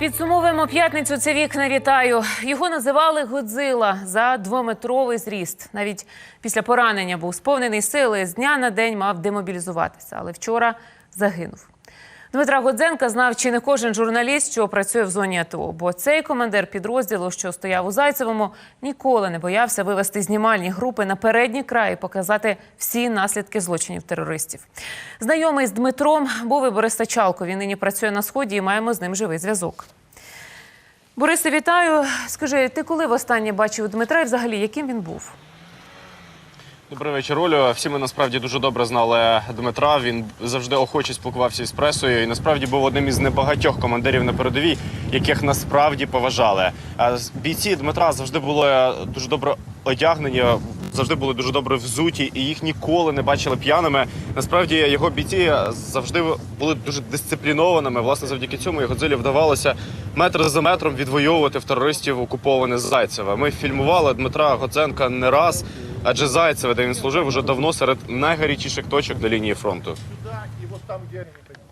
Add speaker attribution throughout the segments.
Speaker 1: Підсумовуємо п'ятницю. Це вікна вітаю. Його називали Годзила за двометровий зріст. Навіть після поранення був сповнений сили. З дня на день мав демобілізуватися, але вчора загинув. Дмитра Годзенка знав чи не кожен журналіст, що працює в зоні АТО, бо цей командир підрозділу, що стояв у Зайцевому, ніколи не боявся вивести знімальні групи на передній край і показати всі наслідки злочинів терористів. Знайомий з Дмитром був і Борис Тачалко. Він нині працює на сході і маємо з ним живий зв'язок. Борисе, вітаю. Скажи, ти коли востаннє бачив Дмитра і взагалі яким він був?
Speaker 2: Добрий вечір, Олю. Всі ми насправді дуже добре знали Дмитра. Він завжди охоче спілкувався із пресою і насправді був одним із небагатьох командирів на передовій, яких насправді поважали. Бійці Дмитра завжди були дуже добре одягнені, завжди були дуже добре взуті, і їх ніколи не бачили п'яними. Насправді його бійці завжди були дуже дисциплінованими. Власне, завдяки цьому його дзилі вдавалося метр за метром відвоювати в терористів окуповане Зайцеве. Ми фільмували Дмитра Гоценка не раз. Адже Зайцеве, де він служив, уже давно серед найгарячіших точок до лінії фронту.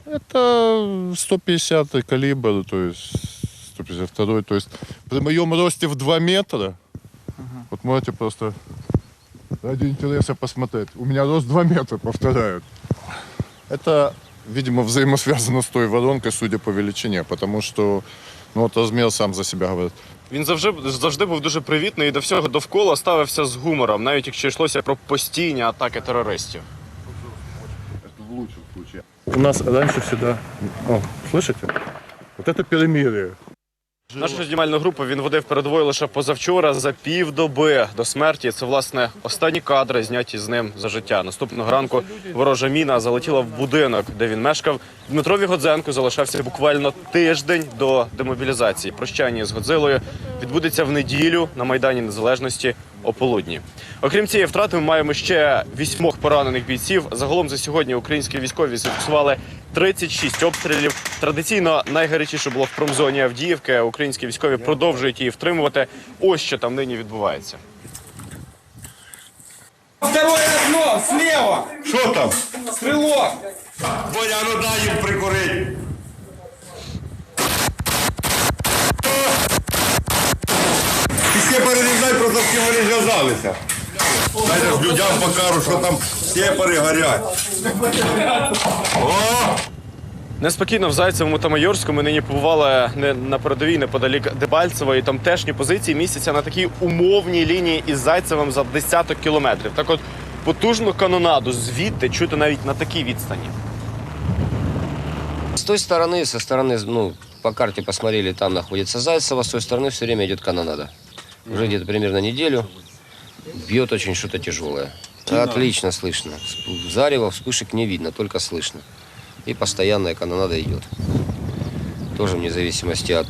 Speaker 3: Это 150 калибр, то есть 152, то есть при моем росте в 2 метра, вот можете просто ради интереса посмотреть. У меня рост 2 метра, повторяю. Это, видимо, взаимосвязано с той воронкой, судя по величине, потому что ну, вот размер сам за себя говорит.
Speaker 2: Він завжди завжди був дуже привітний і до всього довкола ставився з гумором, навіть якщо йшлося про постійні атаки терористів.
Speaker 3: Это в лучшем случае. У нас раньше всегда... О, слышите? Вот это перемирие.
Speaker 2: Нашу знімальну групу він водив передовою лише позавчора за півдоби до смерті. Це власне останні кадри, зняті з ним за життя. Наступного ранку ворожа міна залетіла в будинок, де він мешкав. Дмитрові Годзенку залишався буквально тиждень до демобілізації. Прощання з Годзилою відбудеться в неділю на майдані Незалежності о полудні. Окрім цієї втрати, ми маємо ще вісьмох поранених бійців. Загалом за сьогодні українські військові зафіксували 36 обстрілів. Традиційно найгарячіше було в промзоні Авдіївки. Українські військові продовжують її втримувати. Ось що там нині відбувається.
Speaker 4: Второе окно, слева!
Speaker 3: Что там?
Speaker 4: Стрелок!
Speaker 5: Боя, ну дай їм прикурить. Всі перерізай, просто всі вони зв'язалися. Дайте ж людям покажу, що там сепари горять. О!
Speaker 2: Неспокійно в Зайцевому та Майорському нині побували не на передовій неподалік Дебальцево. І тамтешні позиції містяться на такій умовній лінії із Зайцевим за десяток кілометрів. Так от потужну канонаду звідти чути навіть на такій відстані.
Speaker 6: С той стороны, со стороны, ну, по карте посмотрели, там находится Зайцево, с той стороны все время идет канонада. Уже где-то примерно неделю. Бьет очень что-то тяжелое. Отлично слышно. Всп- Зарево, вспышек не видно, только слышно. И постоянная канонада идет. Тоже вне зависимости от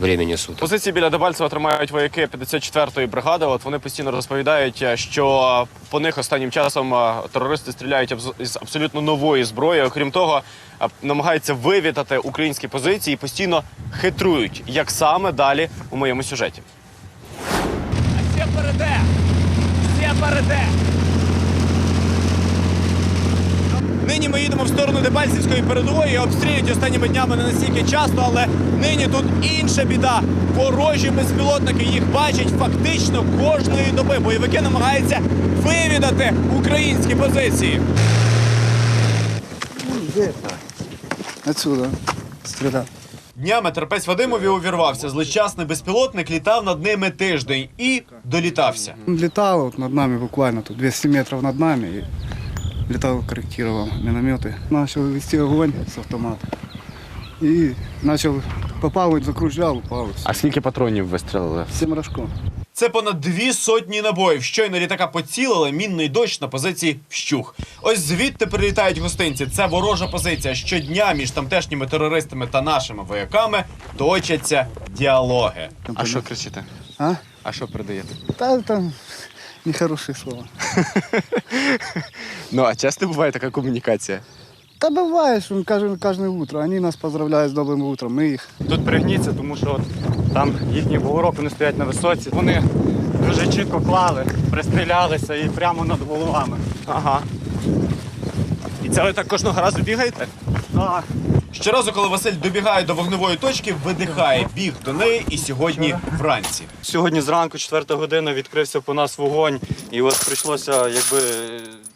Speaker 6: времени суток.
Speaker 2: Позиції біля Дебальцева тримають вояки 54-ї бригади. От вони постійно розповідають, що по них останнім часом е, терористи стріляють абз- із абсолютно нової зброї. Окрім того, е, намагаються вивітати українські позиції і постійно хитрують. Як саме далі у моєму сюжеті.
Speaker 4: Все переде! Все переде! Нині ми їдемо в сторону Дебальцівської передової. Обстрілюють останніми днями не настільки часто, але нині тут інша біда. Ворожі безпілотники їх бачать фактично кожної доби. Бойовики намагаються вивідати українські позиції.
Speaker 7: Отсюда стрелял.
Speaker 2: Днями терпець Вадимові увірвався. Злочасний безпілотник літав над ними тиждень і долітався.
Speaker 7: Он летал вот над нами буквально тут 200 метров над нами и летал, корректировал минометы. Начал вести огонь с автомата. И начал, попал, закружав, упал.
Speaker 2: А скільки патронів вистрілили?
Speaker 7: Всем рожком.
Speaker 2: Це понад дві сотні набоїв. Щойно літака поцілили, мінний дощ на позиції вщух. Ось звідти прилітають гостинці. Це ворожа позиція. Щодня між тамтешніми терористами та нашими вояками точаться діалоги.
Speaker 7: А що
Speaker 2: кричите?
Speaker 7: А?
Speaker 2: А що передаєте?
Speaker 7: Да, там нехорошие слова.
Speaker 2: Ну а часто буває така комунікація?
Speaker 7: Да бывает, что каждое, каждое утро. Они нас поздравляют с добрым утром, мы их.
Speaker 8: Тут пригніться, тому що от там їхній бугорок, вони стоять на висоці. Вони дуже чітко клали, пристрілялися і прямо над головами.
Speaker 2: Ага. І це ви так кожного разу бігаєте?
Speaker 8: Так,
Speaker 2: Щоразу, коли Василь добігає до вогневої точки, видихає, біг до неї і сьогодні вранці.
Speaker 8: Сьогодні зранку, четверта година, відкрився по нас вогонь, і от прийшлося якби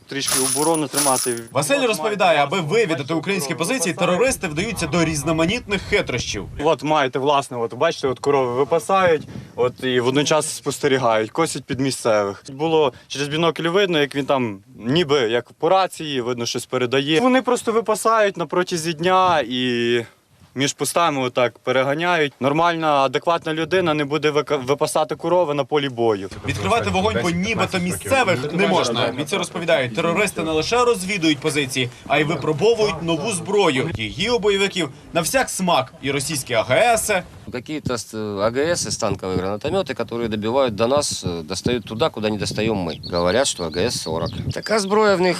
Speaker 8: трішки оборону тримати.
Speaker 2: Василь розповідає, аби вивідати українські позиції, терористи вдаються до різноманітних хитрощів.
Speaker 8: От маєте власне, от бачите, от корови випасають, от і водночас спостерігають, косять під місцевих. Було через бінокль видно, як він там, ніби як по рації, видно, щось передає. Вони просто випасають на протязі дня і. Між постами отак переганяють. Нормальна, адекватна людина не буде вика- випасати корови на полі бою.
Speaker 2: Відкривати вогонь по нібито місцевих не можна. Бійці розповідають, терористи не лише розвідують позиції, а й випробовують нову зброю. Її у бойовиків на всяк смак і російські АГС,
Speaker 6: Какие-то с- АГС, станковые гранатометы, которые добивают до нас, э, достают туда, куда не достаем мы. Говорят, что АГС-40. Такая зброя в них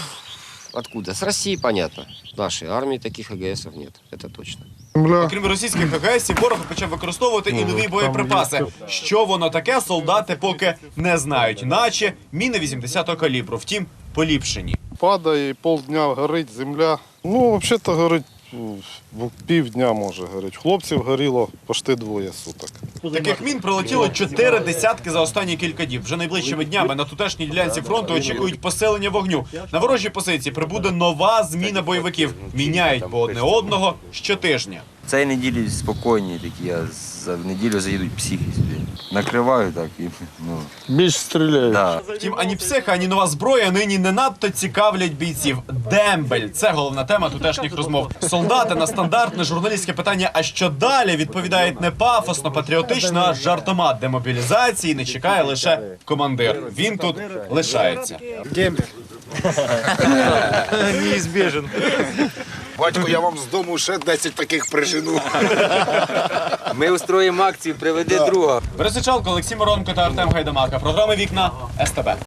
Speaker 6: откуда? С России, понятно. В нашей армии таких АГСов нет, это точно.
Speaker 9: Крім
Speaker 2: Окрім російських АГС, ворог почав використовувати і нові боєприпаси. Що воно таке, солдати поки не знають, наче міни 80-го калібру. Втім, поліпшені.
Speaker 9: Падає і полдня горить земля. Ну, взагалі-то горить ну, півдня може горить. Хлопців горіло почти двоє суток.
Speaker 2: Таких мін прилетіло чотири десятки за останні кілька діб. Вже найближчими днями на тутешній ділянці фронту очікують посилення вогню. На ворожій позиції прибуде нова зміна бойовиків. Міняють по одне одного щотижня.
Speaker 10: Цієї неділі спокійні такі, а за неділю заїдуть психи сюди. Накриваю так і ну.
Speaker 9: Більш стріляють.
Speaker 10: Да.
Speaker 2: Втім, ані психа, ані нова зброя нині не надто цікавлять бійців. Дембель це головна тема тутешніх розмов. Солдати на стандартне журналістське питання. А що далі відповідають не пафосно, патріотично, а жартома демобілізації. Не чекає лише командир. Він тут лишається.
Speaker 11: Батько, я вам з дому ще 10 таких прижену.
Speaker 10: Ми устроїмо акцію, приведи друга.
Speaker 2: Бересичалко, Олексій Моронко та Артем Гайдамака. Програми Вікна СТБ.